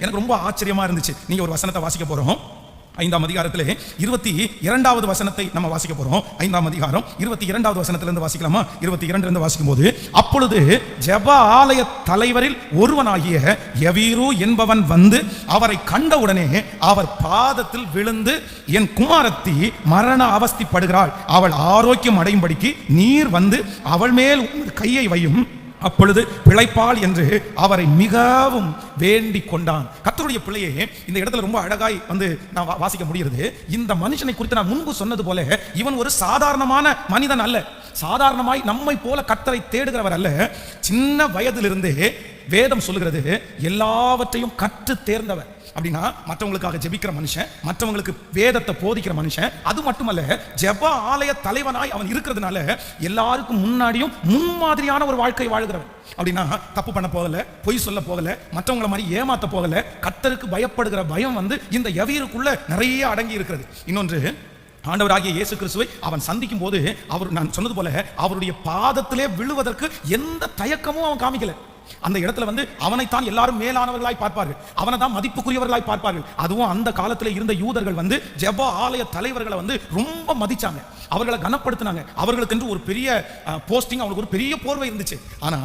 எனக்கு ரொம்ப ஆச்சரியமா இருந்துச்சு. நீங்க ஒரு வசனத்தை வாசிக்க போறோம். ஐந்தாம் அதிகாரத்திலே இருபத்தி இரண்டாவது வசனத்தை நம்ம வாசிக்க போறோம். ஐந்தாம் அதிகாரம் இருபத்தி இரண்டாவது வசனத்திலிருந்து வாசிக்கலாமா? இருபத்தி இரண்டிலிருந்து வாசிக்கும் போது அப்பொழுது ஜெப ஆலய தலைவரில் ஒருவனாகிய எவீரு என்பவன் வந்து அவரை கண்டவுடனே அவர் பாதத்தில் விழுந்து என் குமாரத்தி மரண அவஸ்திப்படுகிறாள். அவள் ஆரோக்கியம் அடையும்படிக்கு நீர் வந்து அவள் மேல் கையை வையும். அப்பொழுது பிழைப்பாள் என்று அவரை மிகவும் வேண்டிக் கொண்டான். கத்தருடைய பிள்ளையே இந்த இடத்துல ரொம்ப அழகாய் வந்து நான் வா- வாசிக்க முடிகிறது. இந்த மனுஷனை குறித்து நான் முன்பு சொன்னது போல இவன் ஒரு சாதாரணமான மனிதன் அல்ல. சாதாரணமாய் நம்மை போல கத்தரை தேடுகிறவர் அல்ல. சின்ன வயதிலிருந்தே வேதம் சொல்லுகிறது எல்லாவற்றையும் கற்று தேர்ந்தவர் அப்படின்னா மற்றவங்களுக்காக ஜெபிக்கிற மனுஷன் மற்றவங்களுக்கு வேதத்தை போதிக்கிற மனுஷன். அது மட்டுமல்ல ஜெப ஆலய தலைவனாய் அவன் இருக்கிறதுனால எல்லாருக்கும் முன்னாடியும் முன்மாதிரியான ஒரு வாழ்க்கை வாழ்கிறவன். அப்படின்னா தப்பு பண்ண போகல பொய் சொல்ல போகல மற்றவங்கள மாதிரி ஏமாத்த போகல கத்தருக்கு பயப்படுகிற பயம் வந்து இந்த எவீருக்குள்ள நிறைய அடங்கி இருக்கிறது. இன்னொன்று ஆண்டவராகிய இயேசு கிறிஸ்துவை அவன் சந்திக்கும் போது அவர் நான் சொன்னது போல அவருடைய பாதத்திலே விழுவதற்கு எந்த தயக்கமும் அவன் காமிக்கல. அந்த இடத்துல வந்து அவனைத்தான் எல்லாரும் மேலானவர்களாய் பார்ப்பார்கள். அவனை தான் மதிப்புக்குரியவர்களாய் பார்ப்பார்கள். அதுவும் அந்த காலத்தில் இருந்த யூதர்கள் வந்து ஜெப ஆலய தலைவர்களை வந்து ரொம்ப மதிச்சாங்க. அவர்களை கனப்படுத்தினாங்க. அவர்களுக்கென்று ஒரு பெரிய போஸ்டிங் அவங்களுக்கு ஒரு பெரிய போர்வை இருந்துச்சு. ஆனா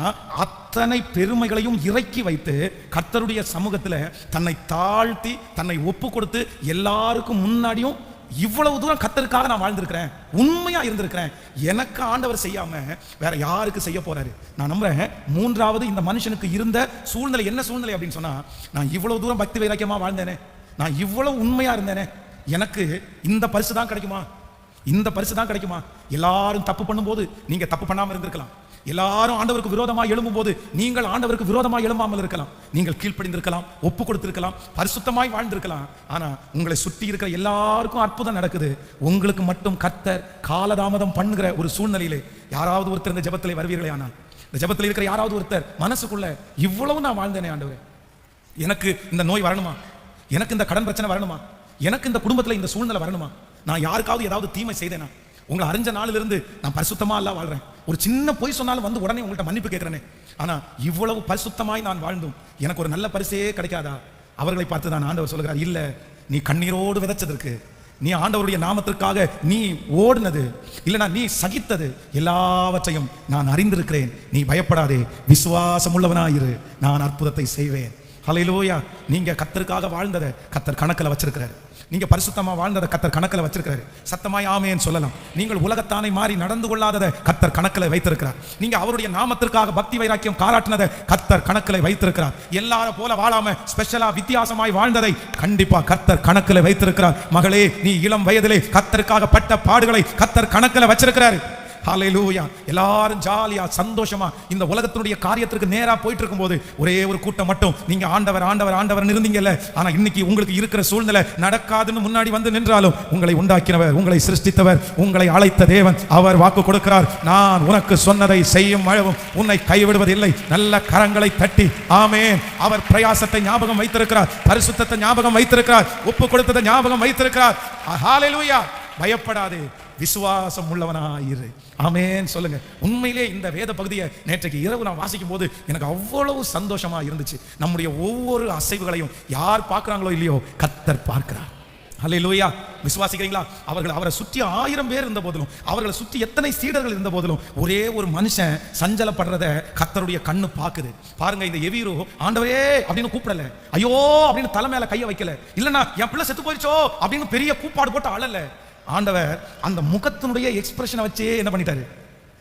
அத்தனை பெருமைகளையும் இறக்கி வைத்து கர்த்தருடைய சமூகத்துல தன்னை தாழ்த்தி தன்னை ஒப்பு கொடுத்து எல்லாருக்கும் முன்னாடியும் இவ்வளவு தூரம் கத்தருக்காக நான் வாழ்ந்திருக்கிறேன். உண்மையா இருந்திருக்கிறேன். எனக்கு ஆண்டவர் செய்யாம வேற யாருக்கு செய்ய போறாரு? நான் நம்புறேன் மூன்றாவது இந்த மனுஷனுக்கு இருந்த சூழ்நிலை என்ன சூழ்நிலை அப்படின்னு சொன்னா நான் இவ்வளவு தூரம் பக்தி வைராக்கியமா வாழ்ந்தேனே. நான் இவ்வளவு உண்மையா இருந்தேனே. எனக்கு இந்த பரிசு தான் கிடைக்குமா? இந்த பரிசு தான் கிடைக்குமா? எல்லாரும் தப்பு பண்ணும்போது நீங்க தப்பு பண்ணாம இருந்திருக்கலாம். எல்லாரும் ஆண்டவருக்கு விரோதமாக எழும்பும்போது நீங்கள் ஆண்டவருக்கு விரோதமாக எழும்பாமல் இருக்கலாம். நீங்கள் கீழ்ப்படிந்திருக்கலாம் ஒப்பு கொடுத்திருக்கலாம் பரிசுத்தமாய் வாழ்ந்திருக்கலாம். ஆனா உங்களை சுற்றி இருக்கிற எல்லாருக்கும் அற்புதம் நடக்குது. உங்களுக்கு மட்டும் கர்த்தர் காலதாமதம் பண்ணுகிற ஒரு சூழ்நிலையிலே யாராவது ஒருத்தர் இந்த ஜபத்தில் வருவீர்களே ஆனால் இந்த ஜெபத்தில் இருக்கிற யாராவது ஒருத்தர் மனசுக்குள்ள இவ்வளவு நான் வாழ்ந்தேனே ஆண்டவரே. எனக்கு இந்த நோய் வரணுமா? எனக்கு இந்த கடன் பிரச்சனை வரணுமா? எனக்கு இந்த குடும்பத்தில் இந்த சூழ்நிலை வரணுமா? நான் யாருக்காவது ஏதாவது தீமை செய்தேனா? உங்களை அறிஞ்ச நாளிலிருந்து நான் பரிசுத்தமாக எல்லாம் வாழ்றேன். ஒரு சின்ன பொய் சொன்னாலும் வந்து உடனே உங்கள்கிட்ட மன்னிப்பு கேட்கிறேனே. ஆனா இவ்வளவு பரிசுத்தமாய் நான் வாழ்ந்தும். எனக்கு ஒரு நல்ல பரிசே கிடைக்காதா? அவர்களை பார்த்து தான் ஆண்டவர் சொல்கிறார் இல்ல நீ கண்ணீரோடு விதைச்சதற்கு நீ ஆண்டவருடைய நாமத்திற்காக நீ ஓடினது இல்லைனா நீ சகித்தது எல்லாவற்றையும் நான் அறிந்திருக்கிறேன். நீ பயப்படாதே விசுவாசம் உள்ளவனாயிரு நான் அற்புதத்தை செய்வேன். ஹலையிலோயா நீங்க கத்தருக்காக வாழ்ந்ததை கத்தர் கணக்கில் வச்சிருக்கிறார். நீங்க பரிசுத்தமா வாழ்ந்ததை கத்தர் கணக்கில் வச்சிருக்கிறாரு. சத்தமாய் ஆமையன்னு சொல்லலாம். நீங்கள் உலகத்தானை மாறி நடந்து கொள்ளாததை கத்தர் கணக்கில் வைத்திருக்கிறார். நீங்க அவருடைய நாமத்திற்காக பக்தி வைராக்கியம் காராட்டினதை கத்தர் கணக்கில் வைத்திருக்கிறார். எல்லாரும் போல வாழாம ஸ்பெஷலா வித்தியாசமாய் வாழ்ந்ததை கண்டிப்பா கத்தர் கணக்கில் வைத்திருக்கிறார். மகளே நீ இளம் வயதிலே கத்தருக்காக பட்ட பாடுகளை கத்தர் கணக்கில் வச்சிருக்கிறாரு. ஹalleluya. எல்லாரும் ஜாலியா சந்தோஷமா இந்த உலகத்தினுடைய காரியத்திற்கு நேரா போயிட்டு இருக்கும்போது ஒரே ஒரு கூட்டம் மட்டும். நீங்க ஆண்டவர் ஆண்டவர் ஆண்டவர் இருந்தீங்கல்ல. ஆனா இன்னைக்கு உங்களுக்கு இருக்கிற சூழ்நிலை நடக்காதுன்னு முன்னாடி வந்து நின்றாலும் உங்களை உண்டாக்கினவர் உங்களை சிருஷ்டித்தவர் உங்களை அழைத்த தேவன் அவர் வாக்கு கொடுக்கிறார். நான் உனக்கு சொன்னதை செய்யும் அழவும் உன்னை கைவிடுவதில்லை. நல்ல கரங்களை தட்டி ஆமேன். அவர் பிரயாசத்தை ஞாபகம் வைத்திருக்கிறார் பரிசுத்தத்தை ஞாபகம் வைத்திருக்கிறார் ஒப்பு கொடுத்ததை ஞாபகம் வைத்திருக்கிறார். ஹalleluya. பயப்படாதே. விசுவாசம் உள்ளவனாயிரு. ஆமேன்னு சொல்லுங்க. உண்மையிலே இந்த வேத பகுதியை நேற்றைக்கு இரவு நான் வாசிக்கும் போது எனக்கு அவ்வளவு சந்தோஷமா இருந்துச்சு. நம்முடைய ஒவ்வொரு அசைவுகளையும் யார் பார்க்குறாங்களோ இல்லையோ கத்தர் பார்க்கிறார். ஹalleluya. விசுவாசிக்கிறீங்களா? அவர்கள் அவரை சுற்றி ஆயிரம் பேர் இருந்த போதிலும் அவர்களை சுற்றி எத்தனை சீடர்கள் இருந்த போதிலும் ஒரே ஒரு மனுஷன் சஞ்சலப்படுறத கத்தருடைய கண்ணு பார்க்குது. பாருங்க இந்த எவீரோ ஆண்டவரே அப்படின்னு கூப்பிடல. ஐயோ அப்படின்னு தலை மேல கையை வைக்கல. இல்லைண்ணா என் பிள்ளை செத்து போயிடுச்சோ அப்படின்னு பெரிய கூப்பாடு போட்டு அழல. ஆண்டவர் அந்த முகத்தினுடைய எக்ஸ்பிரஷனை வச்சே என்ன பண்ணிட்டாரு?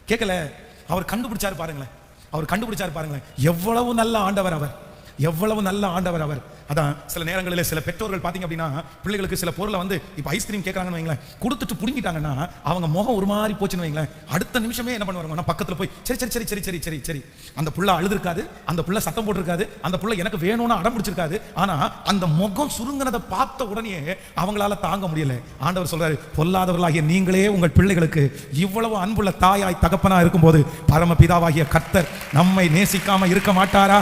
கேட்கல அவர் கண்டுபிடிச்சாரு பாருங்களேன். அவர் கண்டுபிடிச்சாரு பாருங்களேன். எவ்வளவு நல்ல ஆண்டவர் அவர். எவ்வளவு நல்ல ஆண்டவர் அவர். அதான் சில நேரங்களில் சில பெற்றோர்கள் பார்த்தீங்க அப்படின்னா பிள்ளைகளுக்கு சில பொருளை வந்து இப்போ ஐஸ்கிரீம் கேட்குறாங்கன்னு வைங்களேன் கொடுத்துட்டு புடுங்கிட்டாங்கன்னா அவங்க முகம் ஒரு மாதிரி போச்சுன்னு வைங்களேன் அடுத்த நிமிஷமே என்ன பண்ணுவாங்க பக்கத்தில் போய் சரி சரி சரி சரி சரி சரி சரி. அந்த புள்ள அழுதுருக்காது அந்த புள்ள சத்தம் போட்டிருக்காது அந்த புள்ள எனக்கு வேணும்னு அடம் பிடிச்சிருக்காது ஆனா அந்த முகம் சுருங்கினதை பார்த்த உடனே அவங்களால தாங்க முடியல. ஆண்டவர் சொல்றாரு பொல்லாதவர்களாகிய நீங்களே உங்கள் பிள்ளைகளுக்கு இவ்வளவு அன்புள்ள தாயாய் தகப்பனா இருக்கும்போது பரமபிதாவாகிய கர்த்தர் நம்மை நேசிக்காம இருக்க மாட்டாரா?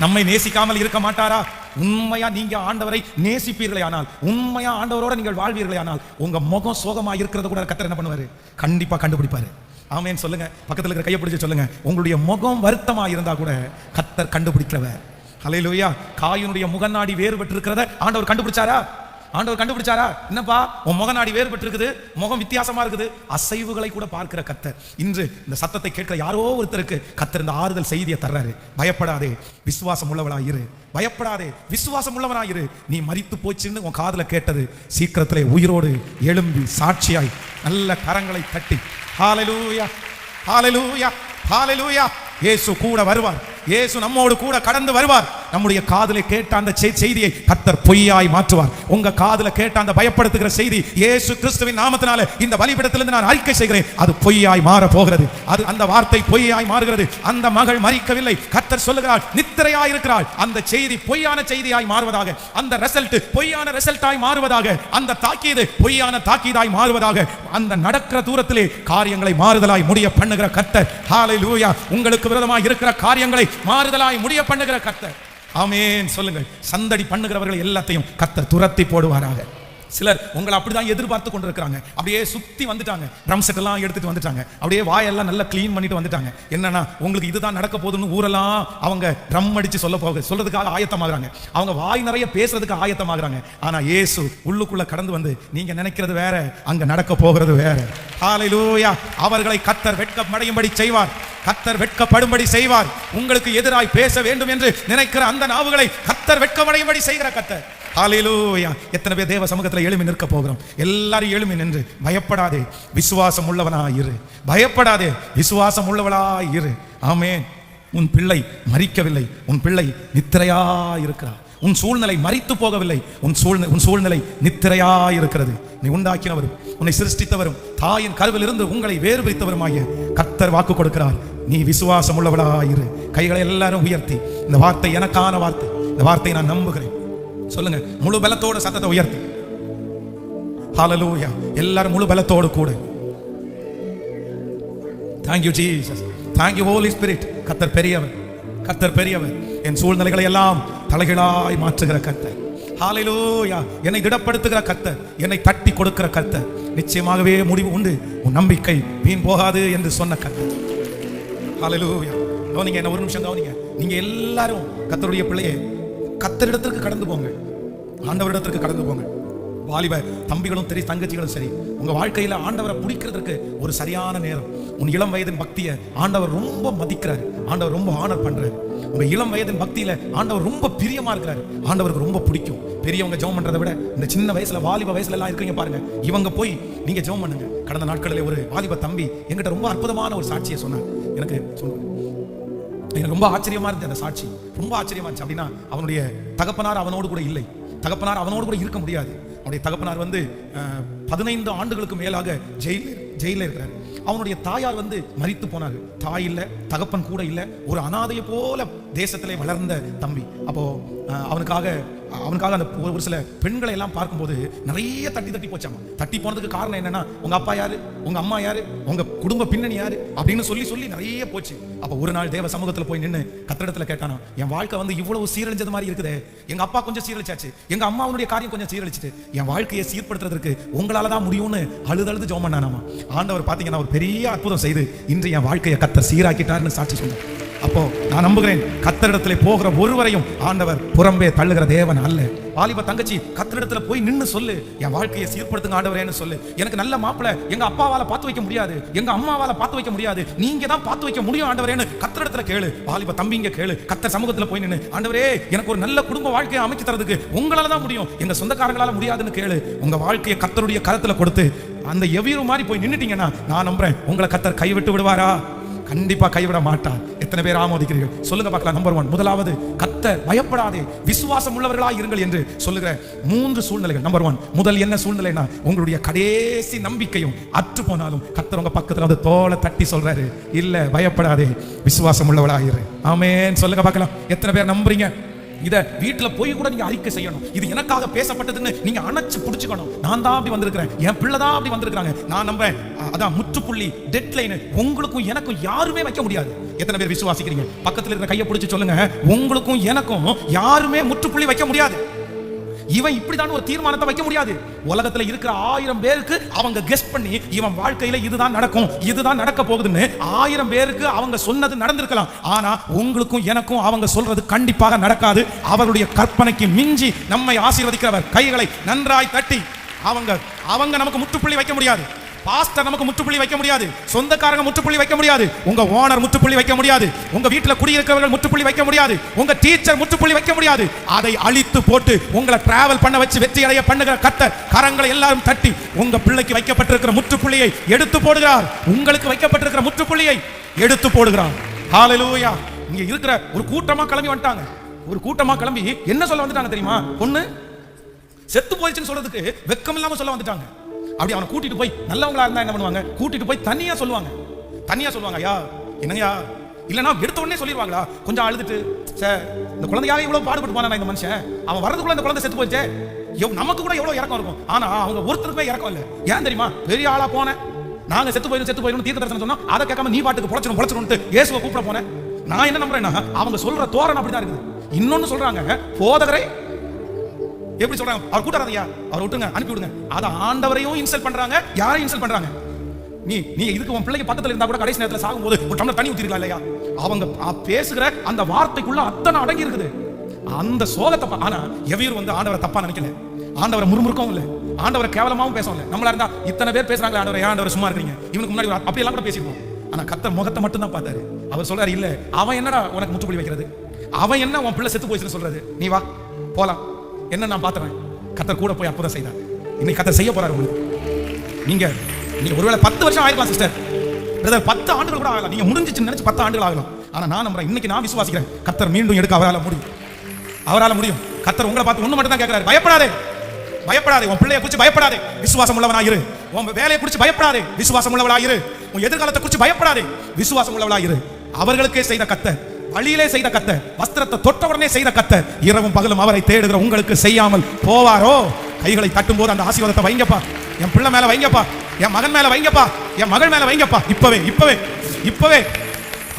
நம்மை நேசிக்காமல் இருக்க மாட்டாரா? உண்மையா நீங்க ஆண்டவரை நேசிப்பீர்களே ஆனால் உண்மையா ஆண்டவரோட நீங்கள் வாழ்வீர்களே ஆனால் உங்க முகம் சோகமா இருக்கிறத கூட கத்தர் என்ன பண்ணுவாரு? கண்டிப்பா கண்டுபிடிப்பாரு. ஆமேன்னு சொல்லுங்க. பக்கத்துல இருக்கிற கையை பிடிச்சு சொல்லுங்க. உங்களுடைய முகம் வருத்தமா இருந்தா கூட கத்தர் கண்டுபிடிக்கிறவர் அலையிலோயா காயினுடைய முகநாடி வேறுபட்டு இருக்கிறத ஆண்டவர் கண்டுபிடிச்சாரா? ஆண்டவர் கண்டுபிடிச்சாரா? என்னப்பா? உன் முகநாடி வேறுபட்டு இருக்குது முகம் வித்தியாசமா இருக்குது. அசைவுகளை கூட பார்க்கிற கத்தர். இன்று இந்த சத்தத்தை கேட்கிற யாரோ ஒருத்தருக்கு கத்தர் இந்த ஆறுதல் செய்தியை தர்றாரு. பயப்படாதே. விசுவாசம் உள்ளவனாயிரு பயப்படாதே. விசுவாசம் உள்ளவனாயிரு நீ மறித்து போச்சுன்னு உன் காதல கேட்டது. சீக்கிரத்திலே உயிரோடு எழும்பி சாட்சியாய் நல்ல கரங்களை தட்டி. ஹாலலூயா ஹாலலூயா ஹாலலூயா இயேசு கூட வருவார். இயேசு நம்மோடு கூட கடந்து வருவார். நம்முடைய காதிலே கேட்ட அந்த செய்தியை கத்தர் பொய்யாய் மாற்றுவார். உங்க காதுல கேட்ட அந்த பயப்படுத்துகிற செய்தி இயேசு கிறிஸ்துவின் நாமத்தினால இந்த வழிபடத்திலிருந்து நான் அறிக்கை செய்கிறேன். அது பொய்யாய் மாற போகிறது அது அந்த வார்த்தை பொய்யாய் மாறுகிறது. அந்த மகள் மறிக்கவில்லை கத்தர் சொல்லுகிறாள் நித்திரையாய் இருக்கிறாள் அந்த செய்தி பொய்யான செய்தியாய் மாறுவதாக அந்த ரிசல்ட் பொய்யான ரிசல்ட்டாய் மாறுவதாக அந்த தாக்கீது பொய்யான தாக்கீதாய் மாறுவதாக அந்த நடக்கிற தூரத்திலே காரியங்களை மாறுதலாய் முடிய பண்ணுகிற கத்தர் லூயா உங்களுக்கு விரோதமாய் இருக்கிற காரியங்களை மாறுதலாய் முடிய பண்ணுகிற கத்தர் ஆமேன். சொல்லுங்கள். சந்தடி பண்ணுகிறவர்கள் எல்லாத்தையும் கத்தர் துரத்தி போடுவாராக. சிலர் உங்களை அப்படிதான் எதிர்பார்த்து கொண்டிருக்கிறாங்க. அப்படியே சுத்தி வந்துட்டாங்க. ட்ரம் எல்லாம் எடுத்துட்டு வந்துட்டாங்க. அப்படியே வாயெல்லாம் நல்லா க்ளீன் பண்ணிட்டு வந்துட்டாங்க. என்னன்னா உங்களுக்கு இதுதான் நடக்க போகுதுன்னு ஊரெல்லாம் அவங்க ட்ரம் அடிச்சு சொல்ல போக சொல்றதுக்காக ஆயத்தமாகறாங்க. அவங்க வாய் நிறைய பேசுறதுக்கு ஆயத்தமாகறாங்க. ஆனா இயேசு உள்ளுக்குள்ள கடந்து வந்து நீங்க நினைக்கிறது வேற அங்க நடக்க போகிறது வேற. ஹalleluya அவர்களை கத்தர் வெட்கமடையும்படி செய்வார். கத்தர் வெட்கப்படும்படி செய்வார். உங்களுக்கு எதிராய் பேச வேண்டும் என்று நினைக்கிற அந்த நாவுகளை கத்தர் வெட்கமடையும்படி செய்கிற கத்தர். ஹalleluya. எத்தனை பேர் தேவ சமூகத்தில் எழுமி நிற்க போகிறோம். எல்லாரும் எழுமி நின்று பயப்படாதே. விசுவாசம் உள்ளவனாய் இரு. பயப்படாதே. விசுவாசம் உள்ளவளாய் இரு. ஆமென். உன் பிள்ளை மறிக்கவில்லை உன் பிள்ளை நித்திரையா இருக்கிறார். உன் சூழ்நிலை மறித்து போகவில்லை. உன் சூழ்நிலை உன் சூழ்நிலை நித்திரையா இருக்கிறது. நீ உண்டாக்கினவரும் உன்னை சிருஷ்டித்தவரும் தாயின் கருவிலிருந்து உங்களை வேறு பிரித்தவருமாகிய கத்தர் வாக்கு கொடுக்கிறார். நீ விசுவாசம் உள்ளவளாயிரு கைகளை எல்லாரும் உயர்த்தி. இந்த வார்த்தை எனக்கான வார்த்தை. இந்த வார்த்தையை நான் நம்புகிறேன். சொல்லுங்க. முழு பலத்தோட சத்தத்தை உயர்த்தி. ஹாலலூயா எல்லாரும் முழு பலத்தோடு கூட. Thank you Jesus thank you holy spirit கத்தர் பெரியவர். கத்தர் பெரியவர். என் சூழ்நிலைகளை எல்லாம் தலைகளாய் மாற்றுகிற கத்தர் ஹalleluya என்னை திடப்படுத்துகிற கத்தர் என்னை தட்டி கொடுக்கிற கத்தர் நிச்சயமாகவே முடிவு உண்டு. உன் நம்பிக்கை வீண் போகாது என்று சொன்ன கத்தர் ஹalleluya. கவனிங்க என்ன ஒரு நிமிஷம் கவனிங்க. நீங்க எல்லாரும் கத்தருடைய பிள்ளையே கத்தரிடத்திற்கு கடந்து போங்க. ஆண்டவரிடத்திற்கு கடந்து போங்க. வாலிப தம்பிகளும் சரி தங்கச்சிகளும் சரி உங்க வாழ்க்கையில ஆண்டவரை பிடிக்கிறதுக்கு ஒரு சரியான நேரம். உன் இளம் வயதின் பக்தியை ஆண்டவர் ரொம்ப மதிக்கிறாரு. ஆண்டவர் ரொம்ப ஆனர் பண்றாரு. உங்க இளம் வயதின் பக்தியில ஆண்டவர் ரொம்ப பிரியமா இருக்கிறாரு. ஆண்டவருக்கு ரொம்ப பிடிக்கும். பெரியவங்க ஜெபம் பண்றதை விட இந்த சின்ன வயசுல வாலிப வயசுல எல்லாம் இருக்கீங்க பாருங்க. இவங்க போய் நீங்க ஜெபம் பண்ணுங்க. கடந்த நாட்களிலே ஒரு வாலிப தம்பி என்கிட்ட ரொம்ப அற்புதமான ஒரு சாட்சியை சொன்னார். எனக்கு சொல்லுவாங்க எனக்கு ரொம்ப ஆச்சரியமா இருந்தது அந்த சாட்சி. ரொம்ப ஆச்சரியமா இருந்துச்சு. அப்படின்னா அவனுடைய தகப்பனார் அவனோடு கூட இல்லை. தகப்பனார் அவனோடு கூட இருக்க முடியாது. அவனுடைய தகப்பனார் வந்து பதினைந்து ஆண்டுகளுக்கு மேலாக ஜெயிலில் ஜெயிலில் இருக்கிறார். அவனுடைய தாயார் வந்து மறித்து போனார். தாய் இல்லை தகப்பன் கூட இல்லை. ஒரு அனாதையை போல தேசத்திலே வளர்ந்த தம்பி. அப்போ அவனுக்காக அவனுக்காக அந்த ஒரு ஒரு சில பெண்களை எல்லாம் பார்க்கும்போது நிறைய தட்டி தட்டி போச்சாமா? தட்டி போனதுக்கு காரணம் என்னன்னா உங்க அப்பா யாரு? உங்க அம்மா யாரு? உங்க குடும்ப பின்னணி யாரு? அப்படின்னு சொல்லி சொல்லி நிறைய போச்சு. அப்ப ஒரு நாள் தேவ சமூகத்துல போய் நின்று கத்திரத்துல கேட்டானா என் வாழ்க்கை வந்து இவ்வளவு சீரழிஞ்சது மாதிரி இருக்குதே. எங்க அப்பா கொஞ்சம் சீரழிச்சாச்சு. எங்க அம்மாவுடைய காரியம் கொஞ்சம் சீரழிச்சிட்டு என் வாழ்க்கையை சீர்படுத்துறதுக்கு உங்களால தான் முடியும்னு அழுதழுது ஜோம் பண்ணானாமா? ஆண்டவர் பாத்தீங்கன்னா ஒரு பெரிய அற்புதம் செய்து இன்று என் வாழ்க்கையை கத்த சீராக்கிட்டாருன்னு சாட்சி சொன்னார். அப்போ நான் நம்புகிறேன் கத்தரிடத்துல போகிற ஒருவரையும் ஆண்டவர் புறம்பே தள்ளுகிற தேவன் அல்ல. வாலிப தங்கச்சி கத்தரிடத்துல போய் நின்னு சொல்லு. என் வாழ்க்கையை சீர்படுத்துங்க ஆண்டவரேன்னு சொல்லு. எனக்கு நல்ல மாப்பிளை எங்க அப்பாவால பார்த்து வைக்க முடியாது. எங்க அம்மாவால பார்த்து வைக்க முடியாது. நீங்க தான் பார்த்து வைக்க முடியும் ஆண்டவரேன்னு கத்தரிடத்துல கேளு. வாலிப தம்பிங்க கேளு. கத்தர் சமூகத்துல போய் நின்னு ஆண்டவரே எனக்கு ஒரு நல்ல குடும்ப வாழ்க்கையை அமைச்சு தரதுக்கு உங்களால தான் முடியும். எங்க சொந்தக்காரங்களால முடியாதுன்னு கேளு. உங்க வாழ்க்கையை கத்தருடைய கரத்துல கொடுத்து அந்த எவ்வளவு மாதிரி போய் நின்னுட்டீங்கன்னா நான் நம்புறேன் உங்களை கத்தர் கைவிட்டு விடுவாரா? கண்டிப்பா கைவிட மாட்டார். எத்தனை பேர் ஆமோதிக்கிறீர்கள்? சொல்லுங்க பார்க்கலாம் நம்பர் ஒன் முதலாவது கத்த பயப்படாதே. விசுவாசம் உள்ளவர்களாக இருங்கள் என்று சொல்லுகிற மூன்று சூழ்நிலைகள். நம்பர் ஒன் முதல் என்ன சூழ்நிலைனா உங்களுடைய கடைசி நம்பிக்கையும் அற்று போனாலும் கத்தர் உங்க பக்கத்துல வந்து தோலை தட்டி சொல்றாரு. இல்ல பயப்படாதே. விசுவாசம் உள்ளவளாய் இரு ஆமென். சொல்லுங்க பார்க்கலாம். எத்தனை பேர் நம்புறீங்க? இதை வீட்டில் போய் கூட நீங்க அறிக்கை செய்யணும். இது எனக்காக பேசப்பட்டதுன்னு நீங்க அணைச்சு பிடிச்சிக்கணும். நான் தான் அப்படி வந்திருக்கிறேன். என் பிள்ளை தான் அப்படி வந்திருக்காங்க நான் நம்புறேன் அதான் முற்றுப்புள்ளி டெட்லைன் உங்களுக்கும் எனக்கும் யாருமே வைக்க முடியாது. எத்தனை பேர் விசுவாசிக்கிறீங்க? பக்கத்துல இருக்கிற கையை பிடிச்சி சொல்லுங்க. உங்களுக்கும் எனக்கும் யாருமே முற்றுப்புள்ளி வைக்க முடியாது. இவன் இப்படிதான் ஒரு தீர்மானத்தை வைக்க முடியாது. உலகத்துல இருக்கிற ஆயிரம் பேருக்கு அவங்க கெஸ்ட் பண்ணி இவன் வாழ்க்கையில இதுதான் நடக்கும் இதுதான் நடக்க போகுதுன்னு ஆயிரம் பேருக்கு அவங்க சொன்னது நடந்திருக்கலாம். ஆனா உங்களுக்கும் எனக்கும் அவங்க சொல்றது கண்டிப்பாக நடக்காது. அவருடைய கற்பனைக்கு மிஞ்சி நம்மை ஆசீர்வதிக்கிறவர். கைகளை நன்றாய் தட்டி. அவங்க அவங்க நமக்கு முற்றுப்புள்ளி வைக்க முடியாது. பாஸ்டர் நமக்கு முற்றுப்புள்ளி வைக்க முடியாது. சொந்தக்காரங்க முற்றுப்புள்ளி வைக்க முடியாது. உங்க ஓனர் முற்றுப்புள்ளி வைக்க முடியாது. உங்க வீட்டுல குடியிருக்கிறவர்கள் முற்றுப்புள்ளி வைக்க முடியாது. உங்க டீச்சர் முற்றுப்புள்ளி வைக்க முடியாது. அதை அழித்து போட்டு உங்களை டிராவல் பண்ண வச்சு வெற்றி அடைய பண்ணுகிற கத்த கரங்களை எல்லாரும் தட்டி உங்க பிள்ளைக்கு வைக்கப்பட்டிருக்கிற முற்றுப்புள்ளியை எடுத்து போடுகிறார். உங்களுக்கு வைக்கப்பட்டிருக்கிற முற்றுப்புள்ளியை எடுத்து போடுகிறார். ஹாலலூயா இங்க இருக்கிற ஒரு கூட்டமா கிளம்பி வந்துட்டாங்க. ஒரு கூட்டமா கிளம்பி என்ன சொல்ல வந்துட்டாங்க தெரியுமா? பொண்ணு செத்து போயிடுச்சுன்னு சொல்றதுக்கு வெக்கம் இல்லாம சொல்ல வந்துட்டாங்க. அப்படி அவனை கூட்டிட்டு போய் நல்லவங்களா இருந்தா என்ன பண்ணுவாங்க? கூட்டிட்டு போய் தனியா சொல்லுவாங்க. தனியா சொல்லுவாங்க ஐயா என்னங்கய்யா? இல்லைன்னா எடுத்த உடனே சொல்லிடுவாங்களா கொஞ்சம் அழுதுட்டு சார் இந்த குழந்தையாக இவ்வளவு பாடுபட்டு போனா இந்த மனுஷன்? அவன் வரதுக்குள்ள இந்த குழந்தை செத்து போச்சே? எவ் நமக்கு கூட எவ்வளவு இறக்கம் இருக்கும். ஆனா அவங்க ஒருத்தருக்குமே இறக்கம் இல்லை. ஏன் தெரியுமா? பெரிய ஆளா போனேன். நாங்க செத்து போயிடும் செத்து போயிடும் தீர்த்த தரிசனம் சொன்னா அதை கேட்காம நீ பாட்டுக்கு பொழைச்சிடும் பொழைச்சிடும்ட்டு இயேசுவை கூப்பிட போனேன். நான் என்ன நம்புறேன்னா அவங்க சொல்ற தோரணம் அப்படிதான் இருக்குது. இன்னொன்னு சொல்றாங்க போதகரை எப்படி சொல்றாங்க? அவர் கூட்டாதீங்க அவர் விட்டுங்க அனுப்பி விடுங்க. அதை ஆண்டவரையும் இன்சல்ட் பண்றாங்க யாரையும் இன்சல்ட் பண்றாங்க? நீ நீ இதுக்கு உன் பிள்ளைக்கு பக்கத்துல இருந்தா கூட கடைசி நேரத்துல சாகும்போது ஒரு டம்ளர் தண்ணி ஊத்திருக்கலாம் இல்லையா? அவங்க பேசுகிற அந்த வார்த்தைக்குள்ள அத்தனை அடங்கி இருக்குது. அந்த சோகத்தை ஆனா எவையூர் வந்து ஆண்டவரை தப்பா நினைக்கல. ஆண்டவரை முறுமுறுக்கவும் இல்லை. ஆண்டவரை கேவலமாவும் பேசவும் நம்மளா இருந்தா இத்தனை பேர் பேசுறாங்க ஆண்டவரை ஏன் ஆண்டவர் சும்மா இருக்கீங்க இவனுக்கு முன்னாடி அப்படியெல்லாம் கூட பேசிருப்போம் ஆனா கத்த முகத்தை மட்டும் தான் பார்த்தாரு. அவர் சொல்றாரு இல்ல அவன் என்னடா உனக்கு முற்றுப்புள்ளி வைக்கிறது? அவன் என்ன உன் பிள்ளை செத்து போயிடுச்சுன்னு சொல்றது? நீ வா போலாம். என்ன நான் பார்த்துறேன்? கத்தர் கூட போய் அற்புதம் செய்தார். இன்னைக்கு கத்தர் செய்ய போறாரு உங்களுக்கு. நீங்க நீங்க ஒருவேளை பத்து வருஷம் ஆயிருக்கலாம் சிஸ்டர் பிரதர் பத்து ஆண்டுகள் கூட ஆகலாம். நீங்க முடிஞ்சிச்சுன்னு நினைச்சு பத்து ஆண்டுகள் ஆகலாம். ஆனா நான் நம்புறேன் இன்னைக்கு நான் விசுவாசிக்கிறேன். கத்தர் மீண்டும் எடுக்க அவரால் முடியும். அவரால் முடியும். கத்தர் உங்களை பார்த்து ஒண்ணு மட்டும் தான் கேட்கிறாரு. பயப்படாதே. பயப்படாதே. உன் பிள்ளைய குறிச்சு பயப்படாதே. விசுவாசம் உள்ளவனாயிரு உன் வேலையை குறிச்சு பயப்படாதே. விசுவாசம் உள்ளவளாயிரு உன் எதிர்காலத்தை குறிச்சு பயப்படாதே. விசுவாசம் உள்ளவளாயிரு அவர்களுக்கே செய்த கத்தர் வழியிலே செய்த கத்த வஸ்திரத்தை தொட்ட உடனே செய்த கத்த இரவும் பகலும் அவரை தேடுகிற உங்களுக்கு செய்யாமல் போவாரோ? கைகளை தட்டும் போது அந்த ஆசீர்வாதத்தை வைங்கப்பா. என் பிள்ளை மேல வைங்கப்பா. என் மகன் மேல வைங்கப்பா. என் மகள் மேல வைங்கப்பா. இப்பவே இப்பவே இப்பவே.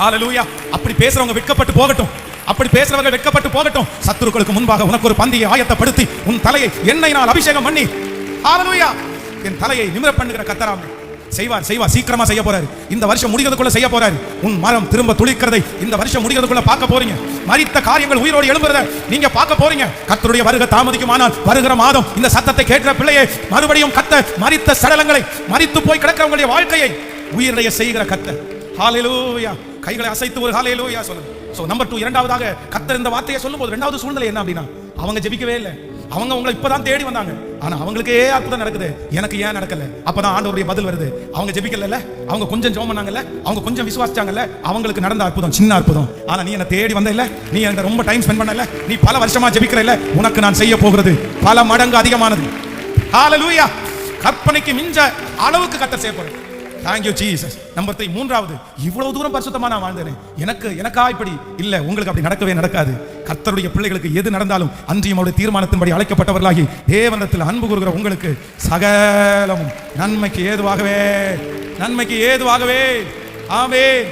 ஆலலூயா அப்படி பேசுறவங்க வெட்கப்பட்டு போகட்டும். அப்படி பேசுறவங்க வெட்கப்பட்டு போகட்டும். சத்துருக்களுக்கு முன்பாக உனக்கு ஒரு பந்தியை ஆயத்தப்படுத்தி உன் தலையை எண்ணெயினால் அபிஷேகம் பண்ணி. ஆலலூயா என் தலையை நிமிர பண்ணுகிற கத்தராமே. செய்வார் செய்வார் சீக்கிரமா செய்ய போறாரு. இந்த வருஷம் முடிகிறதுக்குள்ள செய்ய போறாரு. உன் மரம் திரும்ப துளிக்கிறதை இந்த வருஷம் முடிகிறதுக்குள்ள பார்க்க போறீங்க. மறித்த காரியங்கள் உயிரோடு எழும்புறத நீங்க பார்க்க போறீங்க. கத்தருடைய வருகை தாமதிக்குமானால் வருகிற மாதம் இந்த சத்தத்தை கேட்கிற பிள்ளையை மறுபடியும் கத்த மறித்த சடலங்களை மறித்து போய் கிடக்கிறவங்களுடைய வாழ்க்கையை உயிரடைய செய்கிற கத்த ஹalleluya கைகளை அசைத்து ஒரு ஹalleluya சொல்லுங்க. சோ நம்பர் டூ இரண்டாவதாக கத்தர் இந்த வார்த்தையை சொல்லும்போது இரண்டாவது சூழ்நிலை என்ன அப்படின்னா அவங்க ஜெபிக்கவே இல்லை. அவங்க அவங்களை இப்பதான் தேடி வந்தாங்க. ஆனா அவங்களுக்கே அற்புதம் நடக்குது. எனக்கு ஏன் நடக்கல? அப்பதான் ஆண்டவருடைய பதில் வருது. அவங்க ஜெபிக்கல அவங்க கொஞ்சம் ஜோம் பண்ணாங்கல்ல? அவங்க கொஞ்சம் விசுவாசிச்சாங்கல்ல? அவங்களுக்கு நடந்த அற்புதம் சின்ன அற்புதம். ஆனா நீ என்ன தேடி வந்த இல்ல நீ எனக்கு ரொம்ப டைம் ஸ்பெண்ட் பண்ணல நீ பல வருஷமா ஜெபிக்கிற இல்ல உனக்கு நான் செய்ய போகிறது பல மடங்கு அதிகமானது. ஹalleluya கற்பனைக்கு மிஞ்ச அளவுக்கு கத்த செய்ய போறேன் தேங்க்யூ ஜீசஸ் நம்பர் த்ரீ மூன்றாவது இவ்வளவு தூரம் பரிசுத்தமா நான் வாழ்ந்தேன். எனக்கு எனக்கா இப்படி இல்லை. உங்களுக்கு அப்படி நடக்கவே நடக்காது. கர்த்தருடைய பிள்ளைகளுக்கு எது நடந்தாலும் அன்றையும் அவருடைய தீர்மானத்தின்படி அழைக்கப்பட்டவர்களாகி தேவனத்தில் அன்பு கூறுகிற உங்களுக்கு சகலமும். நன்மைக்கு ஏதுவாகவே நன்மைக்கு ஏதுவாகவே. ஆமே